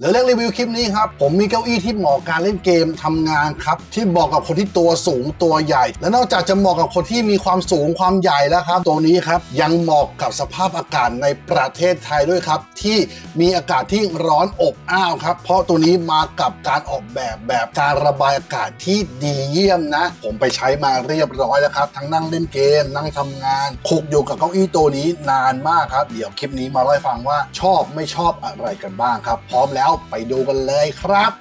แล้วเรื่องรีวิวคลิปนี้ครับ ผมมีเก้าอี้ที่เหมาะการเล่นเกมทำงานครับ ที่เหมาะกับคนที่ตัวสูงตัวใหญ่ และนอกจากจะเหมาะกับคนที่มีความสูงความใหญ่แล้วครับ ตัวนี้ครับยังเหมาะกับสภาพอากาศในประเทศไทยด้วยครับ ที่มีอากาศที่ร้อนอบอ้าวครับ เพราะตัวนี้มากับการออกแบบแบบการระบายอากาศที่ดีเยี่ยมนะ ผมไปใช้มาเรียบร้อยแล้วครับ ทั้งนั่งเล่นเกม นั่งทำงานคุกอยู่กับเก้าอี้ตัวนี้นานมากครับเดี๋ยวคลิปนี้มาเล่าให้ฟังว่าชอบไม่ชอบอะไรกันบ้างครับ พร้อมแล้วไปดูกันเลยครับ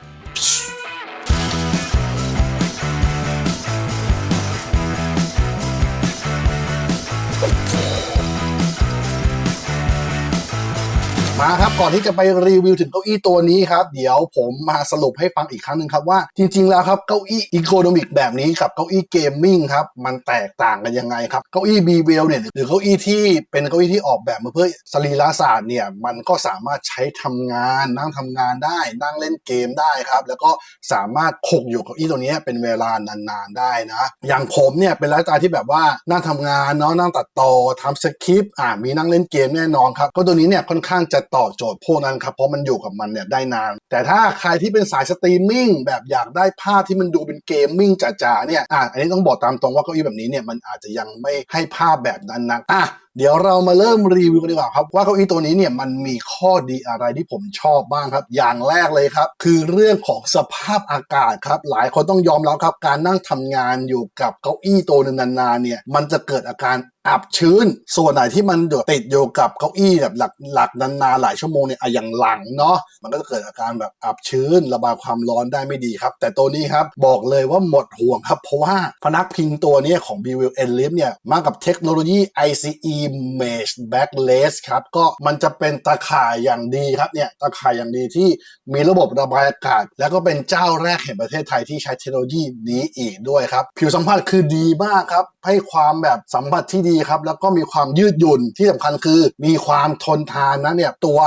มาครับก่อนที่จะไปรีวิวถึงเก้าอี้ตัวนี้ครับเดี๋ยวผมมาสรุปให้ฟังอีกครั้งหนึ่งครับว่าจริง ๆ แล้วครับเก้าอี้อีโคโนมิกแบบนี้กับเก้าอี้เกมมิ่งครับมันแตกต่างกันยังไงครับเก้าอี้บีเวลเนี่ยหรือเก้าอี้ที่เป็นเก้าอี้ที่ออกแบบมาเพื่อสรีระศาสตร์เนี่ยมันก็สามารถใช้ทำงานนั่งทำงานได้ นั่งเล่นเกมได้ครับแล้วก็สามารถคกอยู่เก้าอี้ตัวนี้เป็นเวลานานๆได้นะอย่างผมเนี่ยเป็นไลฟ์สไตล์ที่แบบว่านั่งทำงานเนาะนั่งตัดต่อทำสคริปต์อ่ามีนั่งเล่นเกมแน่นอนครับก็ตัวนี้เนี่ยค่อนข้างจะตอบโจทย์พวกนั้นครับ เพราะมันอยู่กับมันเนี่ยได้นาน แต่ถ้าใครที่เป็นสายสตรีมมิ่งแบบอยากได้ภาพที่มันดูเป็นเกมมิ่งจ๋าๆเนี่ยอะอันนี้ต้องบอกตามตรงว่าเก้าอี้แบบนี้เนี่ยมันอาจจะยังไม่ให้ภาพแบบนั้นนะอะ เดี๋ยวเรามาเริ่มรีวิวกันดีกว่าครับ ว่าเก้าอี้ตัวนี้เนี่ยมันมีข้อดีอะไรที่ผมชอบบ้างครับ อย่างแรกเลยครับ คือเรื่องของสภาพอากาศครับ หลายคนต้องยอมรับครับ การนั่งทำงานอยู่กับเก้าอี้ตัวหนึงนานๆเนี่ยมันจะเกิดอาการอับชื้น ส่วนไหนที่มันติดอยู่กับเก้าอี้แบบหลักหลักนานๆหลายชั่วโมงเนี่ยอะอย่างหลังเนาะมันก็จะเกิดอาการแบบอับชื้น ระบายความร้อนได้ไม่ดีครับ แต่ตัวนี้ครับบอกเลยว่าหมดห่วงครับเพราะว่าพนักพิงตัวนี้ของ b w l e n l i f เนี่ยมากับเทคโนโลยี ICE image Backless ครับ ก็มันจะเป็นตาข่ายอย่างดีครับเนี่ยตาข่ายอย่างดีที่มีระบบระบายอากาศ แล้วก็เป็นเจ้าแรกแห่งประเทศไทยที่ใช้เทคโนโลยีนี้อีกด้วยครับ ผิวสัมผัสคือดีมากครับ ให้ความแบบสัมผัสที่ดีครับ แล้วก็มีความยืดหยุ่นที่สำคัญคือมีความทนทานนะเนี่ยตัว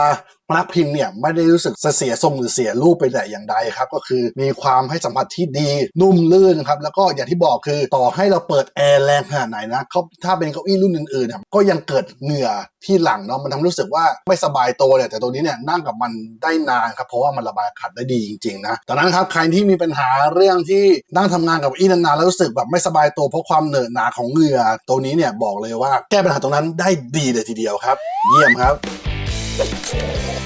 พนักพิงเนี่ยไม่ได้รู้สึกเสียทรงหรือเสียรูปไปแต่อย่างใดครับก็คือมีความให้สัมผัสที่ดีนุ่มลื่นครับแล้วก็อย่างที่บอกคือต่อให้เราเปิดแอร์แรงขนาดไหนนะเขาถ้าเป็นเก้าอี้รุ่นอื่นๆเนี่ยก็ยังเกิดเหงื่อที่หลังเนาะมันทำให้รู้สึกว่าไม่สบายตัวเนี่ยแต่ตัวนี้เนี่ยนั่งกับมันได้นานครับเพราะว่ามันระบายอากาศได้ดีจริงๆนะดังนั้นครับใครที่มีปัญหาเรื่องที่นั่งทำงานกับเก้าอี้นานๆแล้วรู้สึกแบบไม่สบายตัวเพราะความเหนอะหนาของเหงื่อตัวนี้เนี่ยบอกเลยว่าแก้ปัญหาตรงนั้นได้ดีเลยทีเดียวครับ เยี่ยมครับ Thank you.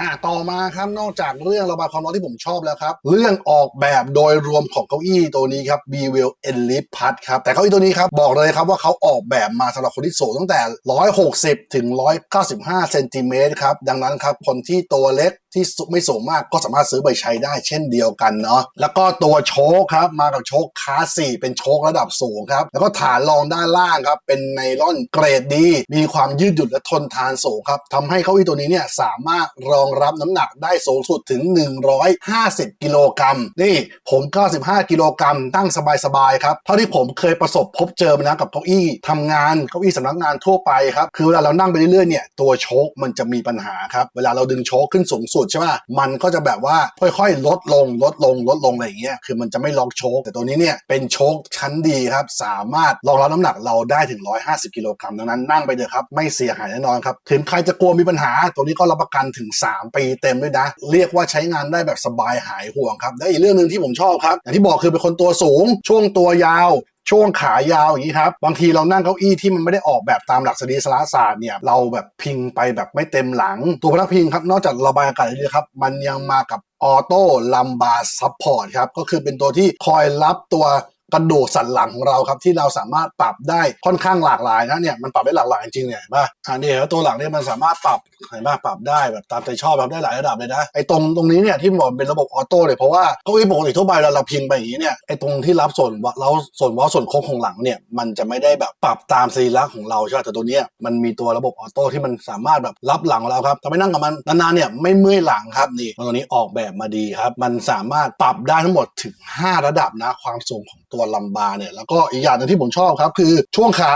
อะต่อมาครับนอกจากเรื่องระบายความร้อนที่ผมชอบแล้วครับ เรื่องออกแบบโดยรวมของเก้าอี้ตัวนี้ครับ b w l Elite p a d ครับ แต่เก้าอี้ตัวนี้ครับ บอกเลยครับว่าเขาออกแบบมาสำหรับคนที่สูงตั้งแต่ 160 ถึง 195 เซนติเมตรครับ ดังนั้นครับ คนที่ตัวเล็กที่ไม่สูงมากก็สามารถซื้อไปใช้ได้เช่นเดียวกันเนาะแล้วก็ตัวโชคครับมากับโชคคาสสี่เป็นโชคระดับสูงครับ แล้วก็ฐานรองด้านล่างครับ เป็นไนลอนเกรดดี มีความยืดหยุ่นและทนทานสูงครับทำให้เก้าอี้ตัวนี้เนี่ยสามารถรองรับน้ำหนักได้สูงสุดถึง 150 กิโลกรัมนี่ผม 95 กิโลกรัมตั้งสบายๆครับเท่าที่ผมเคยประสบพบเจอมานะกับเก้าอี้ทำงานเก้าอี้สำนักงานทั่วไปครับคือเวลาเรานั่งไปเรื่อยๆเนี่ยตัวโชคมันจะมีปัญหาครับเวลาเราดึงโชคขึ้นสูงสุดใช่ไหมมันก็จะแบบว่าค่อยๆ ลดลงลดลงลดลงอะไรอย่างเงี้ยคือมันจะไม่ล็อกโชคแต่ตัวนี้เนี่ยเป็นโชคชั้นดีครับสามารถรองรับน้ำหนักเราได้ถึง 150 กิโลกรัมดังนั้นนั่งไปเถอะครับไม่เสียหายแน่นอนครับถึงใครจะกลัวมีปัญหาตัวนี้ก็รับประกันถึง 3ปีเต็มด้วยนะ เรียกว่าใช้งานได้แบบสบายหายห่วงครับ และอีกเรื่องหนึ่งที่ผมชอบครับ อย่างที่บอกคือเป็นคนตัวสูง ช่วงตัวยาวช่วงขายาวอย่างนี้ครับ บางทีเรานั่งเก้าอี้ที่มันไม่ได้ออกแบบตามหลักสรีสารศาสตร์เนี่ยเราแบบพิงไปแบบไม่เต็มหลัง ตัวพนักพิงครับ นอกจากระบายอากาศแล้วครับ มันยังมากับออโต้ลัมบาร์ซัพพอร์ตครับ ก็คือเป็นตัวที่คอยรับตัว กระดูกสันหลังของเราครับที่เราสามารถปรับได้ค่อนข้างหลากหลายนะเนี่ยมันปรับได้หลากหลายจริงๆเนี่ยเห็นป่ะอันนี้แล้วตัวหลังเนี่ยมันสามารถปรับเห็นป่ะปรับได้แบบตามใจชอบแบบได้หลายระดับเลยนะไอ้ตรงตรงนี้เนี่ยที่บอกเป็นระบบออโต้เนี่ยเพราะว่าเก้าอี้ปกติทั่วไปเราเราพิงไปอย่างนี้เนี่ยไอ้ตรงที่รับส่วนเราส่วนว้าส่วนโค้งของหลังเนี่ยมันจะไม่ได้แบบปรับตามสรีระของเราใช่ไหมแต่ตัวเนี้ยมันมีตัวระบบออโต้ที่มันสามารถแบบรับหลังของเราครับทำให้นั่งกับมันนานๆเนี่ยไม่เมื่อยหลังครับนี่ตัวนี้ออกแบบมาดีครับมันสามารถปรับได้ทั้งหมดถึง 5 ระดับนะความสูงของตัวลัมบาร์เนี่ยแล้วก็อีกอย่างหนึงที่ผมชอบครับ คือช่วงขา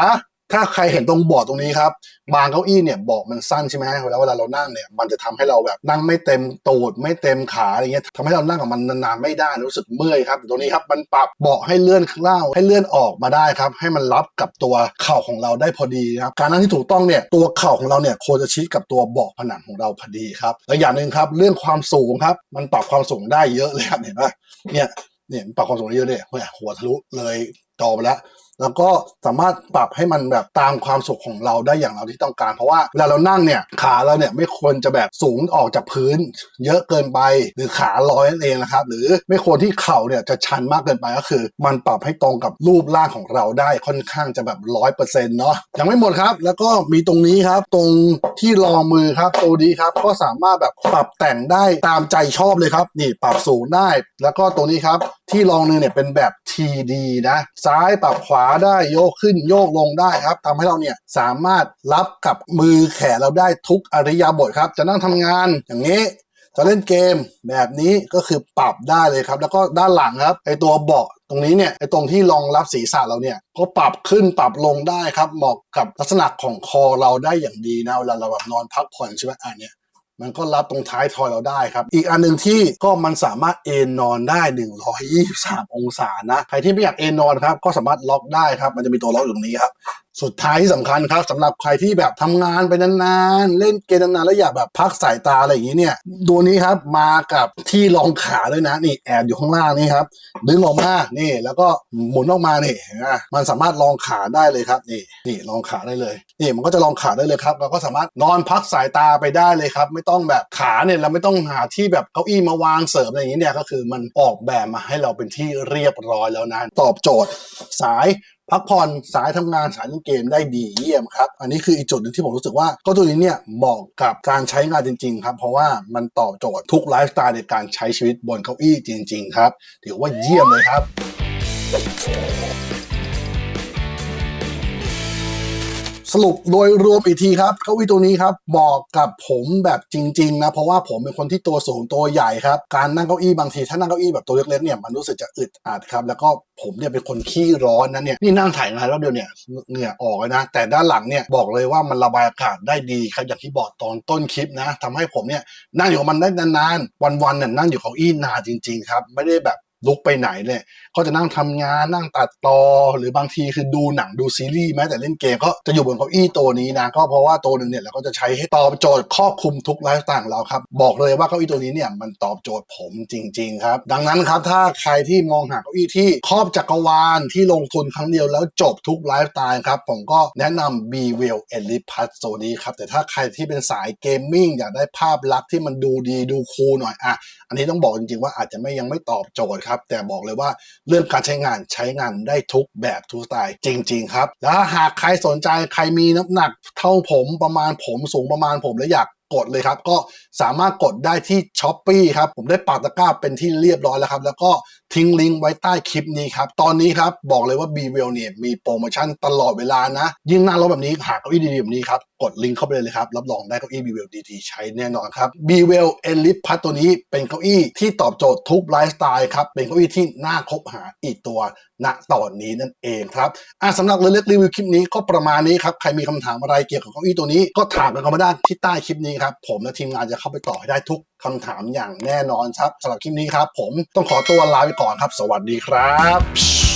ถ้าใครเห็นตรงเบาะตรงนี้ครับ บางเก้าอี้เนี่ยเบาะมันสั้นใช่ไหมแล้วเวลาเรานั่งเนี่ยมันจะทำให้เราแบบนั่งไม่เต็มตูดไม่เต็มขาอะไรเงี้ยทำให้เรานั่งกับมันนานๆไม่ได้รู้สึกเมื่อยครับต่ตัวนี้ครับมันปรับเบาะให้เลื่อนข้างล่างให้เลื่อนออกมาได้ครับให้มันรับกับตัวเข่าของเราได้พอดีครับการนั่งที่ถูกต้องเนี่ยตัวเข่าของเราเนี่ยควรจะชิดกับตัวเบาะผนังของเราพอดีครับและอย่างหนึ่งครับเรื่องความสูงครับมันปรับความสูงได้เยอะเลยครับเห็นปะเนี่ย เนี่ยปรับความสูงได้เยอะเลยเนี่ยหัวทะลุเลยจอไปแล้วแล้วก็สามารถปรับให้มันแบบตามความสุขของเราได้อย่างเราที่ต้องการ เพราะว่าเวลาเรานั่งเนี่ยขาเราเนี่ยไม่ควรจะแบบสูงออกจากพื้น เยอะเกินไปหรือขาลอยนั่นเองนะครับหรือไม่ควรที่เข่าเนี่ยจะชันมากเกินไปก็คือ มันปรับให้ตรงกับรูปร่างของเราได้ค่อนข้างจะแบบร้อยเปอร์เซ็นต์เนาะยังไม่หมดครับ แล้วก็มีตรงนี้ครับตรงที่รองมือครับตัวนี้ครับก็สามารถแบบปรับแต่งได้ตามใจชอบเลยครับนี่ปรับสูงได้ แล้วก็ตรงนี้ครับ ที่รองมือเนี่ยเป็นแบบ TD นะ ซ้ายปรับขวาได้โยกขึ้นโยกลงได้ครับทำให้เราเนี่ยสามารถรับกับมือแขนเราได้ทุกอริยาบทครับ จะนั่งทำงานอย่างนี้จะเล่นเกมแบบนี้ก็คือปรับได้เลยครับ แล้วก็ด้านหลังครับไอตัวเบาะตรงนี้เนี่ยไอตรงที่รองรับศีรษะเราเนี่ยก็ปรับขึ้นปรับลงได้ครับเหมาะกับลักษณะของคอเราได้อย่างดีนะเวลาเราแบบนอนพักผ่อนใช่ไหมอะเนี่ย มันก็รับตรงท้ายทอยเราได้ครับ อีกอันหนึ่งที่ก็มันสามารถเอนนอนได้ 123 องศานะ ใครที่ไม่อยากเอนนอนครับ ก็สามารถล็อกได้ครับ มันจะมีตัวล็อกอยู่ตรงนี้ครับ สุดท้ายที่สำคัญครับสำหรับใครที่แบบทำงานไปนานๆ เล่นเกมนานๆ แล้วอยากแบบพักสายตาอะไรอย่างนี้เนี่ยตัวนี้ครับมากับที่รองขาด้วยนะนี่แอบอยู่ข้างล่างนี่ครับดึงออกมานี่แล้วก็หมุนออกมานี่เห็นไหมมันสามารถรองขาได้เลยครับนี่นี่รองขาได้เลยนี่มันก็จะรองขาได้เลยครับเราก็สามารถนอนพักสายตาไปได้เลยครับ ไม่ต้องแบบขาเนี่ยเราไม่ต้องหาที่แบบเก้าอี้มาวางเสริมอะไรอย่างนี้เนี่ยก็คือมันออกแบบมาให้เราเป็นที่เรียบร้อยแล้วนะตอบโจทย์สาย พักผ่อนสายทำงานสายเล่นเกมได้ดีเยี่ยมครับ อันนี้คืออีกจุดหนึ่งที่ผมรู้สึกว่าก็ตัวนี้เนี่ยเหมาะกับการใช้งานจริง ๆ ครับ เพราะว่ามันตอบโจทย์ทุกไลฟ์สไตล์ในการใช้ชีวิตบนเก้าอี้จริง ๆ ครับถือว่าเยี่ยมเลยครับ สรุปโดยรวมอีกทีครับเก้าอี้ตัวนี้ครับเหมาะกับผมแบบจริง ๆ นะ เพราะว่าผมเป็นคนที่ตัวสูงตัวใหญ่ครับ การนั่งเก้าอี้บางทีถ้านั่งเก้าอี้แบบตัวเล็กๆเนี่ยมันรู้สึกจะอึดอัดครับ แล้วก็ผมเนี่ยเป็นคนขี้ร้อนนะเนี่ยนี่นั่งถ่ายงานรอบเดียวเนี่ยเหงื่อออกเลยนะ แต่ด้านหลังเนี่ยบอกเลยว่ามันระบายอากาศได้ดีครับอย่างที่บอกตอนต้นคลิปนะทำให้ผมเนี่ยนั่งอยู่กับมันได้นานๆวันๆเนี่ยนั่งอยู่เก้าอี้นานจริง ๆ ครับ ไม่ได้แบบ ลุกไปไหนเนี่ยก็จะนั่งทำงานนั่งตัดต่อ หรือบางทีคือดูหนังดูซีรีส์แม้แต่เล่นเกมก็จะอยู่บนเก้าอี้ตัวนี้นะก็เพราะว่าตัวหนึ่งเนี่ยเราก็จะใช้ให้ตอบโจทย์ครอบคลุมทุกไลฟ์สไตล์ของเราครับบอกเลยว่าเก้าอี้ตัวนี้เนี่ยมันตอบโจทย์ผมจริง ๆ ครับ ดังนั้นครับถ้าใครที่มองหาเก้าอี้ที่ครอบจักรวาลที่ลงทุนครั้งเดียวแล้วจบทุกไลฟ์สไตล์ครับผมก็แนะนำ b w e l Elite Plus ตัวนี้ครับแต่ถ้าใครที่เป็นสายเกมมิ่งอยากได้ภาพลักษณ์ที่มันดูดีดูคูลหน่อยอะอันนี้ต้องบอกจริงๆว่าอาจจะไม่ยังไม่ตอบโจทย์ครับแต่บอกเลยว่าเรื่องการใช้งานใช้งานได้ทุกแบบทุกสไตล์จริง ๆ ครับ แล้วหากใครสนใจใครมีน้ำหนักเท่าผมประมาณผมสูงประมาณผมและอยาก กดเลยครับ ก็สามารถกดได้ที่ s h อ p e e ครับ ผมได้ปักตะกร้าเป็นที่เรียบร้อยแล้วครับ แล้วก็ทิ้งลิงก์ไว้ใต้คลิปนี้ครับ ตอนนี้ครับบอกเลยว่า b w e l เนี่ยมีโปรโมชั่นตลอดเวลานะ ยิ่งหน้ารถแบบนี้หาเก้าอี้ดีๆแบบนี้ครับ กดลิงก์เข้าไปเลยครับ รับรองได้เก้าอี้ b w e l ดีๆใช้แน่นอนครับ b w e l Elite Plus ตัวนี้เป็นเก้าอี้ที่ตอบโจทย์ทุกไลฟ์สไตล์ครับ เป็นเก้าอี้ที่น่าคบหาอีกตัวณตอนนี้นั่นเองครับอะสำหรับเรื่องเล็กรีวิวคลิปนี้ก็ประมาณนี้ครับ ใครมีคำถามอะไรเกี่ยวกับเก้าอี้ตัวนี้ก็ถามกันเข้ามาได้ที่ใต้คลิปนี้ครับ ผมและทีมงานจะเข้าไปตอบให้ได้ทุกคำถามอย่างแน่นอนครับสำหรับคลิปนี้ครับ ผมต้องขอตัวลาไปก่อนครับ สวัสดีครับ